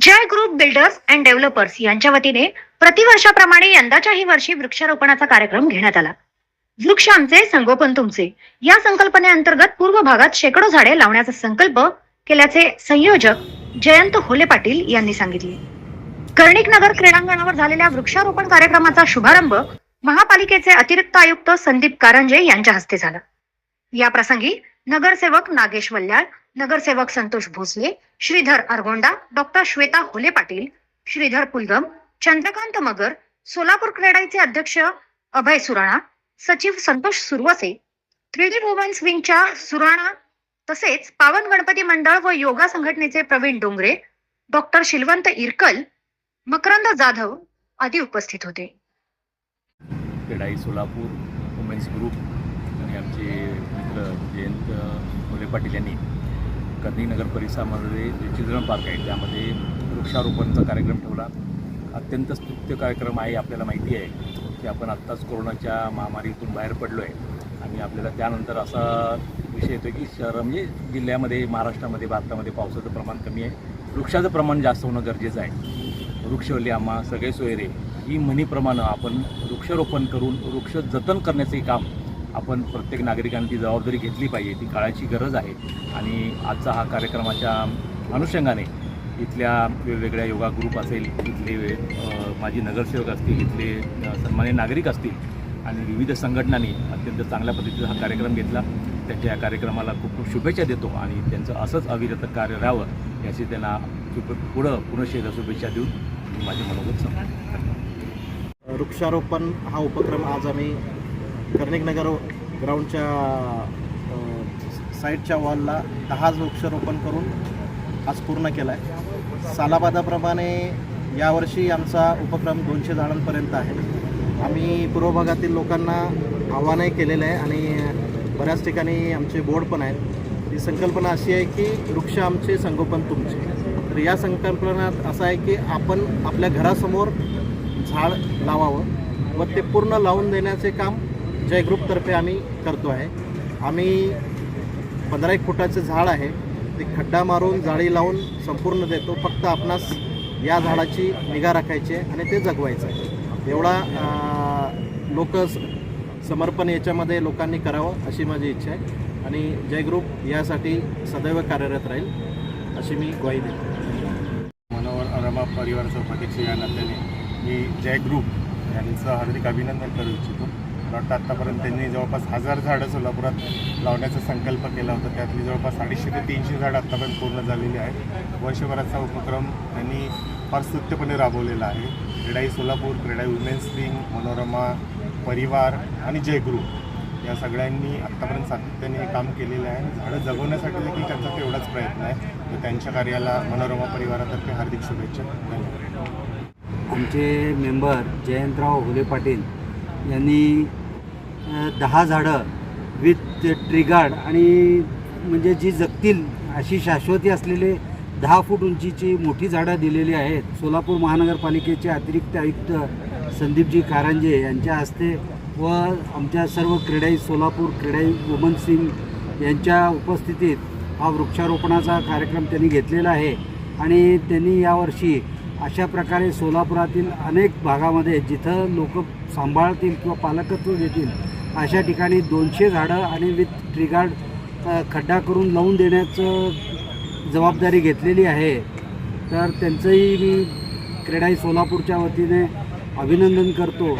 Jay group builders and developers यांच्या वतीने प्रतिवर्षाप्रमाणे यंदाच्याही वर्षी वृक्षारोपणाचा कार्यक्रम घेण्यात आला. वृक्ष आमचे संगोपन तुमचे. या संकल्पनेअंतर्गत पूर्व भागात शेकडो झाडे लावण्याचा संकल्प केल्याचे संयोजक जयंत होले पाटील यांनी सांगितले. कर्णिक नगर क्रीडांगणावर झालेल्या वृक्षारोपण कार्यक्रमाचा शुभारंभ महापालिकेचे अतिरिक्त आयुक्त संदीप कारंजे यांच्या हस्ते झाला. या प्रसंगी नगरसेवक नागेश वल्ल्याळ नगरसेवक संतोष भोसले श्रीधर अरगोंडा डॉक्टर श्वेता होले पाटील श्रीधर पुलगम चंद्रकांत मगर सोलापूर क्रेडाईचे अध्यक्ष अभय सुराणा सचिव Santosh Suravase three D women's विंगच्या Surana तसेच पावन गणपती मंडळ व योगा संघटनेचे प्रवीण डोंगरे डॉक्टर शिलवंत इरकल मकरंद जाधव आदी उपस्थित होते. क्रेडाई सोलापूर वुमेन्स ग्रुप आणि आमचे मित्र जयंत मोले पाटील यांनी कर्णी नगर परिसरामध्ये जे चिल्ड्रन पार्क आहे त्यामध्ये वृक्षारोपणचा कार्यक्रम ठेवला. अत्यंत स्तुत्य कार्यक्रम आहे आपल्याला माहिती आहे की आपण आत्ताच कोरोनाच्या महामारीतून बाहेर पडलो आहे आणि आपल्याला त्यानंतर असा विषय येतो की शहर म्हणजे जिल्ह्यामध्ये महाराष्ट्रामध्ये भारतामध्ये पावसाचं प्रमाण कमी आहे. वृक्षाचं प्रमाण जास्त होणं गरजेचं आहे. वृक्षवल्ली आम्हा सगळे सोयरे ही म्हणीप्रमाणे आपण वृक्षारोपण करून वृक्ष जतन करण्याचे काम आपण प्रत्येक नागरिकांनी ती जबाबदारी घेतली पाहिजे ती काळाची गरज आहे. आणि आजचा हा कार्यक्रमाच्या अनुषंगाने इथल्या वेगवेगळ्या योगा ग्रुप असेल इथले वे माजी नगरसेवक असतील इथले सन्मान्य नागरिक असतील आणि विविध संघटनांनी अत्यंत चांगल्या पद्धतीचा हा कार्यक्रम घेतला. त्यांच्या या कार्यक्रमाला खूप खूप शुभेच्छा देतो आणि त्यांचं असंच अविरत कार्य राहावं याची त्यांना पुढं पुनश्च शुभेच्छा देऊन मी माझे मनोगत संपतो वृक्षारोपण हा उपक्रम आज आम्ही कर्णिक नगर ग्राउंडच्या साईडच्या वॉलला दहा वृक्षारोपण करून आज पूर्ण केला आहे सालाबादाप्रमाणे यावर्षी आमचा उपक्रम दोनशे झाडांपर्यंत आहे. आम्ही पूर्व भागातील लोकांना आव्हानही केलेलं आहे आणि बऱ्याच ठिकाणी आमचे बोर्ड पण आहेत. ही संकल्पना अशी आहे की वृक्ष आमचे संगोपन तुमचे. तर या संकल्पनात असं आहे की आपण आपल्या घरासमोर झाड लावावं व ते पूर्ण लावून देण्याचे काम जय ग्रुपतर्फे आम्ही करतो आहे. आम्ही पंधरा एक फुटाचं झाड आहे. ते खड्डा मारून जाळी लावून संपूर्ण देतो. फक्त आपणास या झाडाची निगा राखायची आहे आणि ते जगवायचं आहे. एवढा लोक समर्पण याच्यामध्ये लोकांनी करावं अशी माझी इच्छा आहे. आणि जय ग्रुप यासाठी सदैव कार्यरत राहील अशी मी ग्वाही देतो. मनोहर रमा परिवाराचा उपाध्यक्ष या नात्याने मी जय ग्रुप यांचं हार्दिक अभिनंदन करू इच्छितो. वाटतं आत्तापर्यंत त्यांनी जवळपास हजार झाडं सोलापुरात लावण्याचा संकल्प केला होता. त्यातली जवळपास अडीचशे ते तीनशे झाडं आत्तापर्यंत पूर्ण झालेली आहेत. वर्षभराचा उपक्रम त्यांनी फार स्तुत्यपणे राबवलेला आहे. CREDAI Solapur CREDAI women's wing Manorama परिवार आणि जय या सगळ्यांनी आत्तापर्यंत सातत्याने हे काम केलेलं आहे. झाडं जगवण्यासाठी देखील त्यांचा तेवढाच प्रयत्न आहे. तर त्यांच्या कार्याला मनोरमा परिवारातर्फे हार्दिक शुभेच्छा. धन्यवाद. आमचे मेंबर जयंतराव हुले पाटील यांनी दहा झाडं विथ ट्रिगार्ड आणि म्हणजे जी जगतील अशी शाश्वती असलेले दहा फूट उंचीची मोठी झाडं दिलेली आहेत. सोलापूर महानगरपालिकेचे अतिरिक्त आयुक्त संदीपजी कारंजे यांच्या हस्ते व आमच्या सर्व CREDAI Solapur CREDAI women wing यांच्या उपस्थितीत हा वृक्षारोपणाचा कार्यक्रम त्यांनी घेतलेला आहे. आणि त्यांनी यावर्षी अशा प्रकारे सोलापुरातील अनेक भागामध्ये जिथं लोक सांभाळतील किंवा पालकत्व घेतील अशा ठिकाणी दोनशे झाडं आणि विथ ट्रिगार्ड खड्डा करून लावून देण्याचं जबाबदारी घेतलेली आहे. तर त्यांचंही मी क्रीडाई सोलापूरच्या वतीने अभिनंदन करतो.